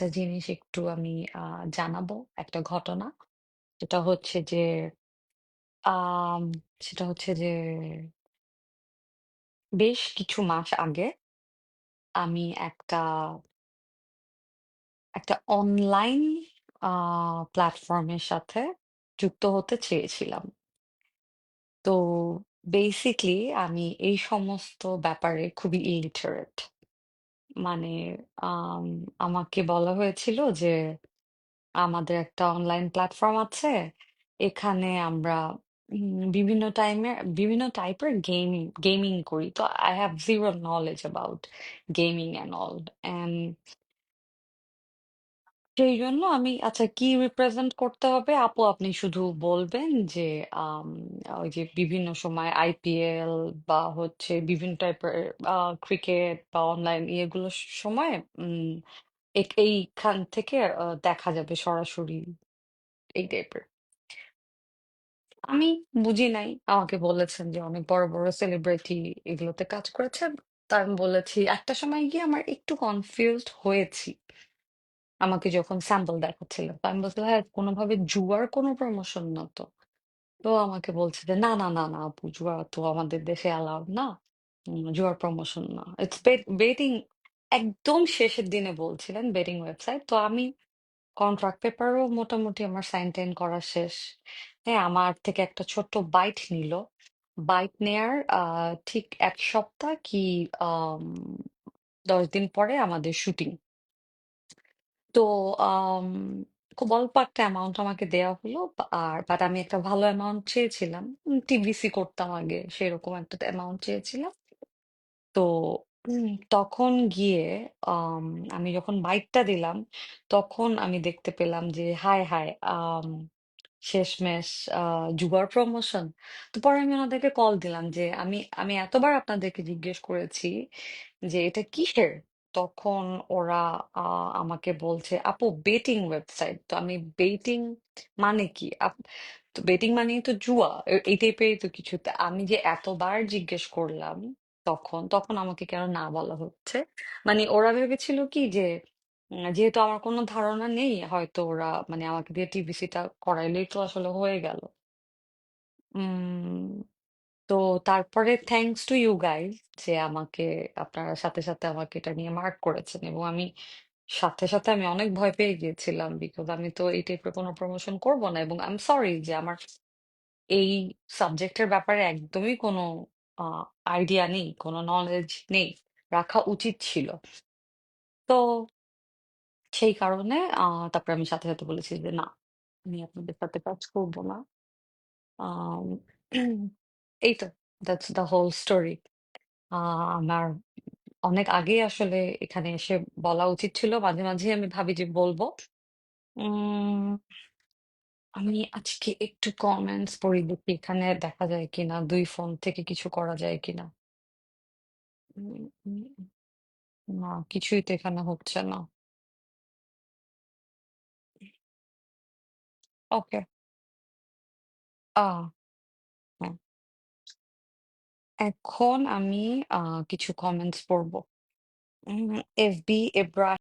একটা জিনিস একটু আমি আ জানাব, একটা ঘটনা। সেটা হচ্ছে যে সেটা হচ্ছে যে বেশ কিছু মাস আগে আমি একটা একটা অনলাইন প্ল্যাটফর্মের সাথে যুক্ত হতে চেয়েছিলাম। তো বেসিকলি আমি এই সমস্ত ব্যাপারে খুবই illiterate মানে আম, আমাকে বলা হয়েছিল যে, আমাদের একটা অনলাইন প্ল্যাটফর্ম আছে। এখানে আমরা, উম, বিভিন্ন টাইমে বিভিন্ন টাইপের গেম গেমিং করি। তো I have zero knowledge about gaming and all all and সেইজন্য আমি আচ্ছা কি রিপ্রেজেন্ট করতে হবে আপু আপনি শুধু বলবেন যে ওই যে বিভিন্ন সময় আইপিএল বা হচ্ছে বিভিন্ন টাইপের ক্রিকেট বা অনলাইন ইয়েগুলোর সময় উম এইখান থেকে দেখা যাবে সরাসরি এই টাইপের। আমি বুঝি নাই। আমাকে বলেছেন যে অনেক বড়, বড় সেলিব্রিটি এগুলোতে কাজ করেছেন। তো আমি বলেছি একটা সময় গিয়ে আমার একটু কনফিউজড হয়েছি। আমাকে যখন স্যাম্পল দেখাচ্ছিল। তো আমি বলছিলাম, "হ্যাঁ, কোনোভাবে জুয়ার কোনো প্রমোশন না তো?" তো আমাকে বলছে যে, "না, না, না, না আপু জুয়া তো আমাদের দেশে অ্যালাউড না। জুয়ার প্রমোশন না। ইটস বেট বেটিং" একদম শেষের দিনে বলছিলেন বেটিং ওয়েবসাইট। তো আমি কন্ট্রাক্ট পেপারও মোটামুটি আমার সাইন-টাইন করা শেষ। হ্যাঁ, আমার থেকে একটা ছোট্ট বাইট নিল। বাইট নেয়ার ঠিক ১ সপ্তাহ কি ১০ দিন পরে আমাদের শুটিং। তো খুব অল্প একটা অ্যামাউন্ট আমাকে দেয়া হলো। আর বাট আমি একটা ভালো অ্যামাউন্ট চেয়েছিলাম। টিভিসি করতাম আগে। সেরকম একটা অ্যামাউন্ট চেয়েছিলাম। তো উম তখন গিয়ে আম যখন বাইকটা দিলাম, তখন আমি দেখতে পেলাম যে হায়, হায়! আম শেষমেশ আ জুয়ার প্রমোশন। তো পরে আমি ওনাদেরকে কল দিলাম যে আমি আমি এতবার আপনাদেরকে জিজ্ঞেস করেছি যে এটা কিসের? তখন ওরা আ আমাকে বলছে, "আপু বেটিং ওয়েবসাইট।" তো আমি বেটিং মানে কি? আপ তো বেটিং মানেই তো জুয়া। এই টাইপেরই তো কিছু। আমি যে এতবার জিজ্ঞেস করলাম তখন, তখন আমাকে কেন না বলা হচ্ছে? মানে ওরা ভেবেছিল কি যে যেহেতু আমার কোনো ধারণা নেই হয়তো ওরা মানে আমাকে দিয়ে টিভিসিটা করাইলেই তো আসলে হয়ে গেল। উম তো তারপরে থ্যাংকস টু ইউ গাইস যে আমাকে আপনারা সাথে, সাথে আমাকে এটা নিয়ে মার্ক করেছেন এবং আমি সাথে, সাথে আমি অনেক ভয় পেয়ে গিয়েছিলাম বিকজ আমি তো এই টাইপের কোনো প্রমোশন করব না এবং আই এম সরি যে আমার এই সাবজেক্টের ব্যাপারে একদমই কোনো আইডিয়া নেই, কোনো নলেজ নেই। রাখা উচিত ছিল। তো সেই কারণে তারপরে আমি সাথে, সাথে বলেছি যে, "না, আমি আপনাদের সাথে কাজ করব না।" এই তো দ্যাটস দ্য হোল স্টোরি। আমার অনেক আগে আসলে এখানে এসে বলা উচিত ছিল। মাঝে, মাঝেই আমি ভাবি যে বলব উম আমি আজকে একটু কমেন্টস পড়ি দেখি এখানে দেখা যায় কিনা। দুই ফোন থেকে কিছু করা যায় কিনা। না, কিছুই তো এখানে হচ্ছে না। ওকে। এখন আমি আ কিছু কমেন্টস পড়ব। উম এফবি এব্রা